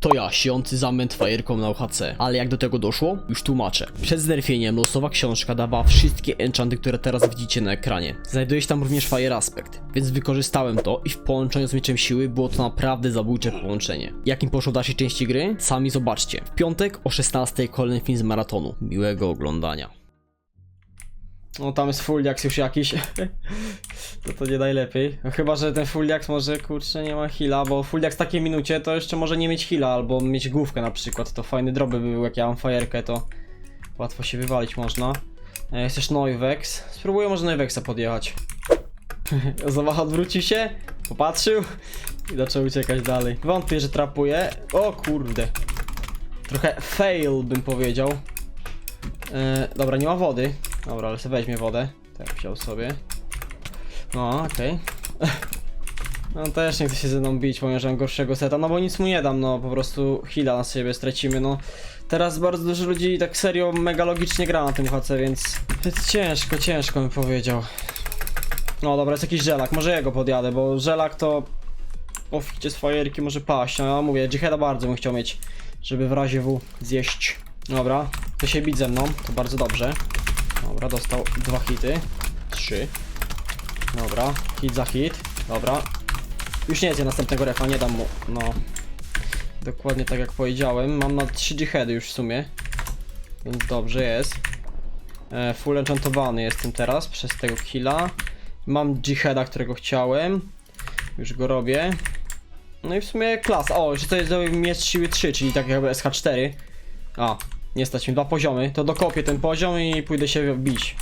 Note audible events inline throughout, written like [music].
To ja, siący zamęt fajerką na UHC. Ale jak do tego doszło? Już tłumaczę. Przed znerfieniem losowa książka dawała wszystkie enchanty, które teraz widzicie na ekranie. Znajduje się tam również Fire Aspect, więc wykorzystałem to i w połączeniu z mieczem siły było to naprawdę zabójcze połączenie. Jakim poszło w dalszej części gry? Sami zobaczcie. W piątek o 16 kolejny film z maratonu. Miłego oglądania. No tam jest full Jax już jakiś. To to nie najlepiej. Chyba, że ten full Jax może kurczę nie ma heala, bo full Jax w takiej minucie to jeszcze może nie mieć heala albo mieć główkę na przykład. To fajny droby by był, jak ja mam fajerkę, to łatwo się wywalić można. E, Jest też Noivex. Spróbuję może Noivexa podjechać. [laughs] Zawach odwrócił się, popatrzył i zaczął uciekać dalej. Wątpię, że trapuje. O kurde. Trochę fail bym powiedział. E, dobra, nie ma wody. Dobra, ale sobie weźmie wodę. Tak, wziął sobie. No, okej. [laughs] No też nie chce się ze mną bić, pomimo, że mam gorszego seta, no bo nic mu nie dam, no po prostu heala na siebie stracimy, no. Teraz bardzo dużo ludzi tak serio mega logicznie gra na tym HC, więc... Więc ciężko, ciężko bym powiedział. No dobra, jest jakiś żelak, może jego podjadę, bo żelak to... Po ficie z fajerki może paść, no ja mówię, Jihada bardzo bym chciał mieć, żeby w razie W zjeść. Dobra, to się bić ze mną, to bardzo dobrze. Dobra, dostał dwa hity. Trzy. Dobra, hit za hit. Dobra. Już nie jest następnego refa, nie dam mu. No. Dokładnie tak jak powiedziałem. Mam na 3 jihady już w sumie. Więc dobrze jest. E, full enchantowany jestem teraz przez tego killa. Mam jihada, którego chciałem. Już go robię. No i w sumie klasa. O, że to jest do miecz siły 3, czyli tak jakby SH4. A, nie stać mi dwa poziomy, to dokopię ten poziom i pójdę się bić.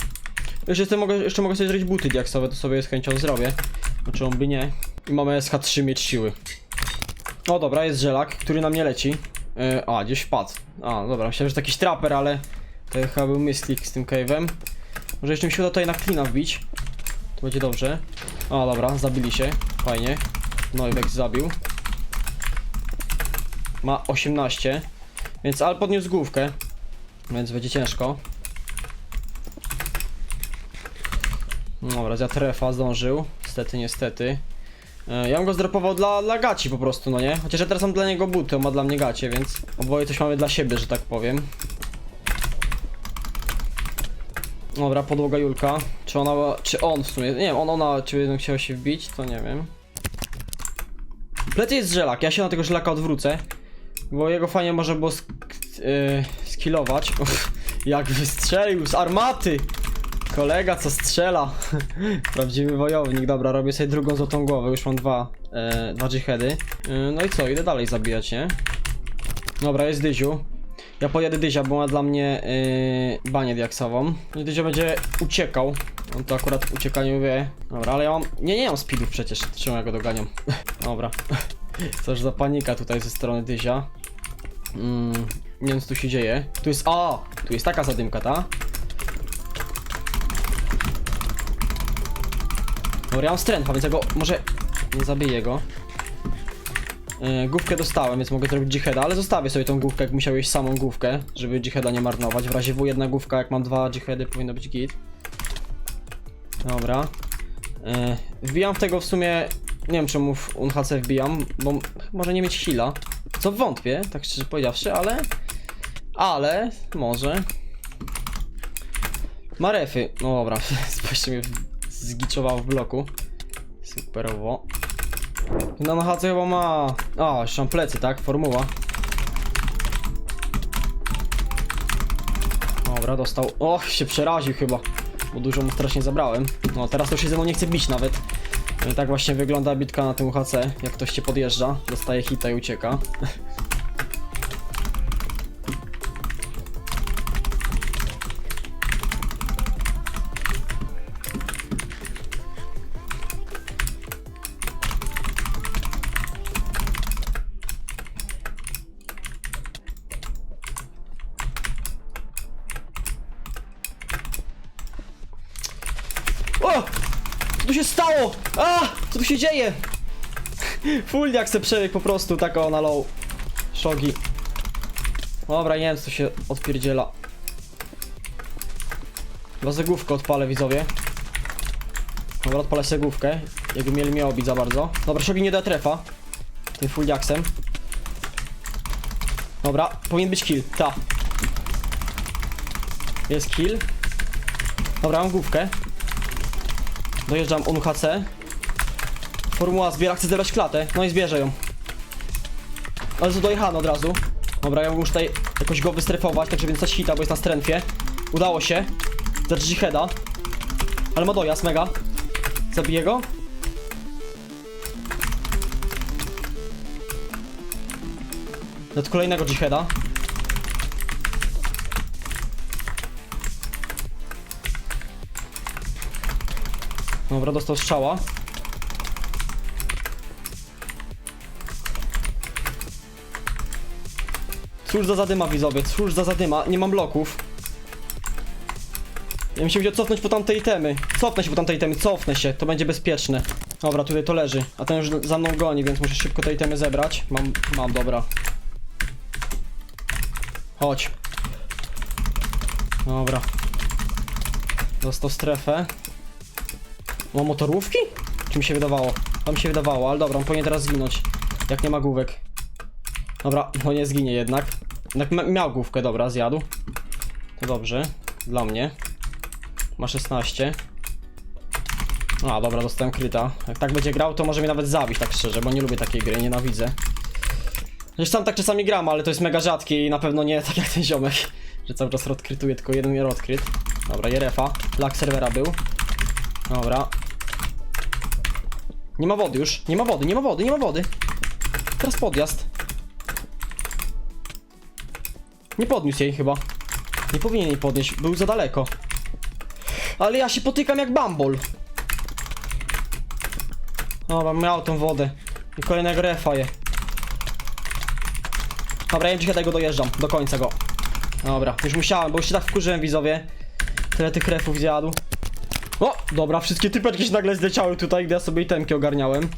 Jeszcze, jestem, mogę, jeszcze mogę sobie zrobić buty diaksowe, to sobie z chęcią zrobię. No czemu by nie? I mamy SH3 miecz siły. O dobra, jest żelak, który na mnie leci. Yy, a, gdzieś wpadł. A, dobra, myślałem, że to jakiś trapper, ale to chyba był misclick z tym cave'em. Może jeszcze mi się uda tutaj na klina wbić. To będzie dobrze. A, dobra, zabili się. Fajnie. No i Vex zabił. Ma 18. Więc Al podniósł główkę, więc będzie ciężko. Dobra, zjadł trefa, zdążył. Niestety, niestety. E, Ja bym go zdropował dla, dla gaci po prostu, no nie? Chociaż ja teraz mam dla niego buty, on ma dla mnie gacie, więc oboje coś mamy dla siebie, że tak powiem. Dobra, podłoga Julka. Czy ona, czy on w sumie, nie wiem, on, ona, czy jednak chciał się wbić, to nie wiem. Plecy jest żelak, ja się na tego żelaka odwrócę. Bo jego fajnie może było sk yy, skillować. [laughs] Uff, Jak wystrzelił z armaty! Kolega co strzela. [laughs] Prawdziwy wojownik. Dobra, robię sobie drugą złotą głowę. Już mam dwa, e, dwa jihady. Yy, no i co, idę dalej zabijać, nie? Dobra, jest Dyziu. Ja pojadę Dyzia, bo ma dla mnie yy, banię diaksową. Dyzio będzie uciekał. On to akurat uciekaniu wie. Dobra, ale ja mam... Nie, nie mam speedów przecież. Czemu ja go doganiam? [laughs] Dobra. [laughs] Coś za panika tutaj ze strony Dyzia. Mm, nie wiem co tu się dzieje. Tu jest. A! Tu jest taka zadymka, ta? Dobra, ja mam strength, więc ja go może nie zabiję go. Yy, główkę dostałem, więc mogę zrobić jihada, ale zostawię sobie tą główkę, jak musiałeś samą główkę, żeby jihada nie marnować. W razie W jedna główka, jak mam dwa jihady, powinno być git. Dobra. Yy, wbijam w tego w sumie. Nie wiem czemu w UNHC wbijam, bo może nie mieć heala. Co wątpię, tak szczerze powiedziawszy, ale. Ale może. Ma refy. No dobra, [laughs] spójrzcie mnie zgiczowało w bloku. Superowo. No na HC chyba ma. A, jeszcze plecy, tak? Formuła. Dobra, dostał. Och, się przeraził chyba. Bo dużo mu strasznie zabrałem. No teraz to się ze mną nie chce bić nawet. I tak właśnie wygląda bitka na tym UHC. Jak ktoś cię podjeżdża, dostaje hita i ucieka. [laughs] O! Co tu się stało? A! Co tu się dzieje? Full jak se przebiegł po prostu, taka ona low. Szogi. Dobra, nie wiem co się odpierdziela. Chyba zegłówkę odpalę widzowie. Dobra, odpalę segłówkę. Jakby mieli mnie obić za bardzo. Dobra, Szogi nie da trefa. Tym full jaksem. Dobra, powinien być kill, ta. Jest kill. Dobra, mam główkę. Dojeżdżam UHC. Formuła zbiera, chcę zebrać klatę. No i zbierze ją. Ale to dojechano od razu. Dobra, ja muszę tutaj jakoś go wystrefować, tak żeby nie stać hita, bo jest na strętwie. Udało się. Zacząć heada. Ale ma dojazd, mega. Zabiję go. Nad kolejnego Jihada. Dobra, dostał strzała. Cóż za zadyma widzowie, cóż za zadyma, nie mam bloków. Ja bym się musiał cofnąć po tamtej itemy. Cofnę się po tamtej itemy, cofnę się, to będzie bezpieczne. Dobra, tutaj to leży, a ten już za mną goni, więc muszę szybko te itemy zebrać. Mam, mam, dobra. Chodź. Dobra. Dostał strefę. Ma motorówki? Czy mi się wydawało? Mi się wydawało, ale dobra, on powinien teraz zginąć. Jak nie ma główek. Dobra, no nie zginie jednak. Jednak miał główkę, dobra, zjadł. To dobrze. Dla mnie. Ma 16. A, dobra, dostałem kryta. Jak tak będzie grał, to może mnie nawet zabić, tak szczerze, bo nie lubię takiej gry, nienawidzę. Zresztą sam tak czasami gram, ale to jest mega rzadkie i na pewno nie [laughs] tak jak ten ziomek, że cały czas odkrytuje, tylko jeden mnie odkryt. Dobra, Jerefa. Lag serwera był. Dobra. Nie ma wody już. Nie ma wody, nie ma wody, nie ma wody. Teraz podjazd. Nie podniósł jej chyba. Nie powinien jej podnieść, był za daleko. Ale ja się potykam jak bambol. Dobra, miał tą wodę. I kolejnego refa je. Dobra, ja dzisiaj go dojeżdżam, do końca go. Dobra, już musiałem, bo już się tak wkurzyłem widzowie. Tyle tych refów zjadł. O, dobra, wszystkie typeczki się nagle zleciały tutaj, gdy ja sobie itemki ogarniałem.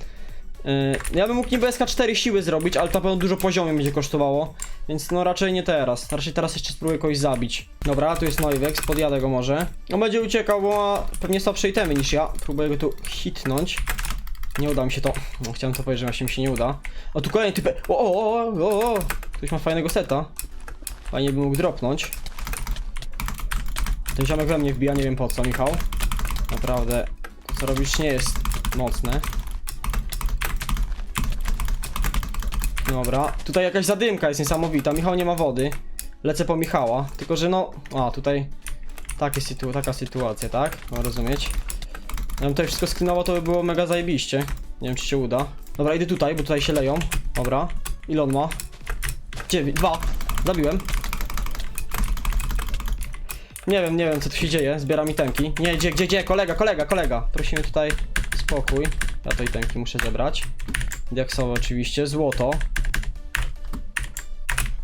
Yy, ja bym mógł niby SK4 siły zrobić, ale to na pewno dużo poziomie będzie kosztowało. Więc no raczej nie teraz. Raczej teraz jeszcze spróbuję kogoś zabić. Dobra, tu jest Noivex, podjadę go może. On będzie uciekał, bo ma pewnie słabsze itemy niż ja. Próbuję go tu hitnąć. Nie uda mi się to. No, chciałem to powiedzieć, że właśnie mi się nie uda. O, tu kolejny typy. O, o, o, o, o. Ktoś ma fajnego seta. Fajnie by mógł dropnąć. Ten ziomek we mnie wbija, nie wiem po co, Michał. Naprawdę, to co robisz nie jest mocne. Dobra, tutaj jakaś zadymka jest niesamowita. Michał nie ma wody. Lecę po Michała, tylko że no. A, tutaj takie sytu taka sytuacja, tak? Mam rozumieć. Ja tutaj wszystko sklinowo, to by było mega zajebiście. Nie wiem, czy się uda. Dobra, idę tutaj, bo tutaj się leją. Dobra. Ile on ma? 9, 2. Zabiłem. Nie wiem, nie wiem co tu się dzieje. Zbieram itemki. Nie, gdzie, gdzie, gdzie? Kolega, kolega, kolega. Prosimy tutaj spokój. Ja te itemki muszę zebrać. Diaksowe oczywiście. Złoto.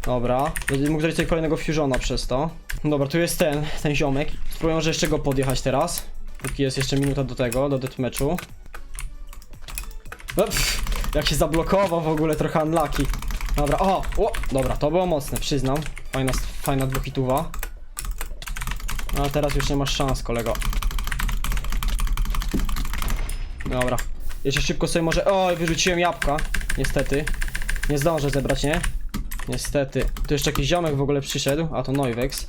Dobra. Będę mógł zrobić sobie kolejnego fusiona przez to. Dobra, tu jest ten, ten ziomek. Spróbuję może jeszcze go podjechać teraz. Póki jest jeszcze minuta do tego, do deathmatchu. No, pff, jak się zablokował w ogóle trochę unlucky. Dobra, o, o, dobra, to było mocne, przyznam. Fajna, fajna dwuhituwa. No, teraz już nie masz szans, kolego. Dobra. Jeszcze szybko sobie może... Oj, wyrzuciłem jabłka. Niestety. Nie zdążę zebrać, nie? Niestety. Tu jeszcze jakiś ziomek w ogóle przyszedł, a to Noivex.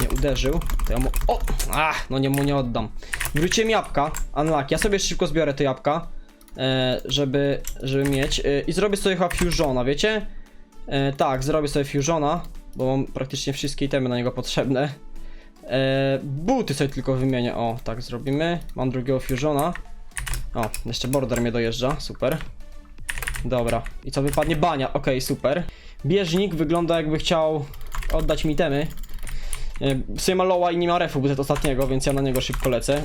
Nie uderzył. To ja mu... O! Ach, no nie mu nie oddam. Wróciłem jabłka. Unlucky. Ja sobie szybko zbiorę te jabłka. E, żeby, żeby mieć. E, I zrobię sobie chyba fusiona, wiecie? E, tak, zrobię sobie fusiona, bo mam praktycznie wszystkie itemy na niego potrzebne. E, buty sobie tylko wymienię. O, tak zrobimy. Mam drugiego fusiona. O, jeszcze border mnie dojeżdża. Super. Dobra. I co wypadnie? Bania. Okej, super. Bieżnik wygląda jakby chciał oddać mi temy. W sumie ma lowa i nie ma refu budżet ostatniego, więc ja na niego szybko lecę.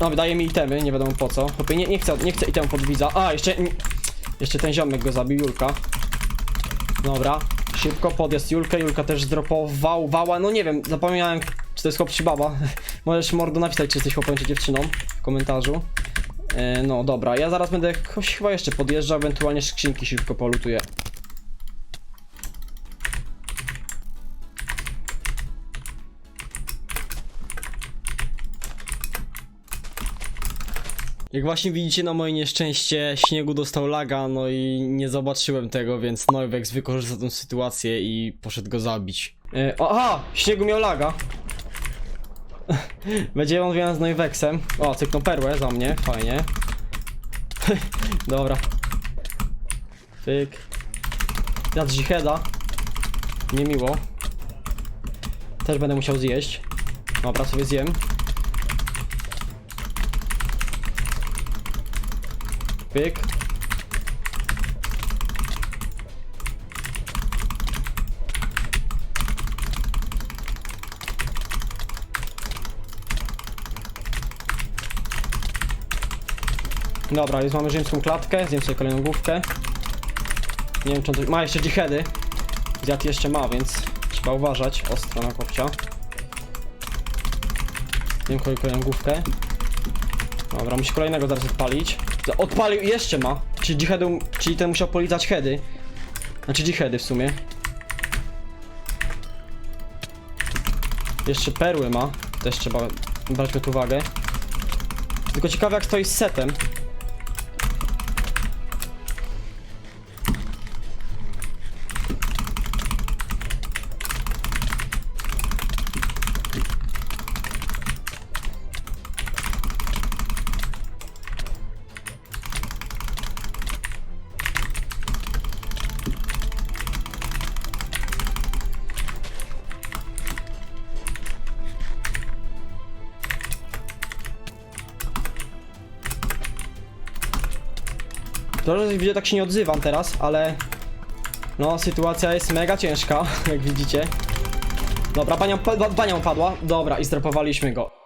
No, wydaje mi itemy, nie wiadomo po co. Chłopie, nie, nie chcę, nie chcę itemu pod widza. A, jeszcze... Jeszcze ten ziomek go zabił, Julka. Dobra, szybko podjazd Julkę. Julka też zdropował, wała, no nie wiem, zapomniałem, to jest chłop czy baba. [laughs] Możesz mordo napisać, czy jesteś chłopem czy dziewczyną w komentarzu. E, no dobra, ja zaraz będę jakoś chyba jeszcze podjeżdżał, ewentualnie skrzynki szybko polutuję. Jak właśnie widzicie na moje nieszczęście, śniegu dostał laga, no i nie zobaczyłem tego, więc Neuwex wykorzystał tę sytuację i poszedł go zabić. E, aha! Śniegu miał laga. Będzie on wiązał z Neuwexem. O, cyknął perłę za mnie, fajnie. [laughs] Dobra. Tyk. Jadł Zicheda. Niemiło. Też będę musiał zjeść. Dobra, sobie zjem. Pyk. Dobra, już mamy rzymską klatkę, zjem sobie kolejną główkę. Nie wiem czy on coś... ma jeszcze dżihedy. Zjad jeszcze ma, więc trzeba uważać. Ostro na kopcia. Zjem kolej- kolejną główkę. Dobra, musi kolejnego zaraz odpalić. Odpalił jeszcze ma. Czyli dżihedu, czyli ten musiał polizać heady. Znaczy dżihedy w sumie. Jeszcze perły ma. Też trzeba brać pod uwagę. Tylko ciekawe jak stoi z setem. Dobrze, że widzę, tak się nie odzywam teraz, ale... No, sytuacja jest mega ciężka, [laughs] jak widzicie. Dobra, bania, pa- bania upadła. Dobra, i zdropowaliśmy go.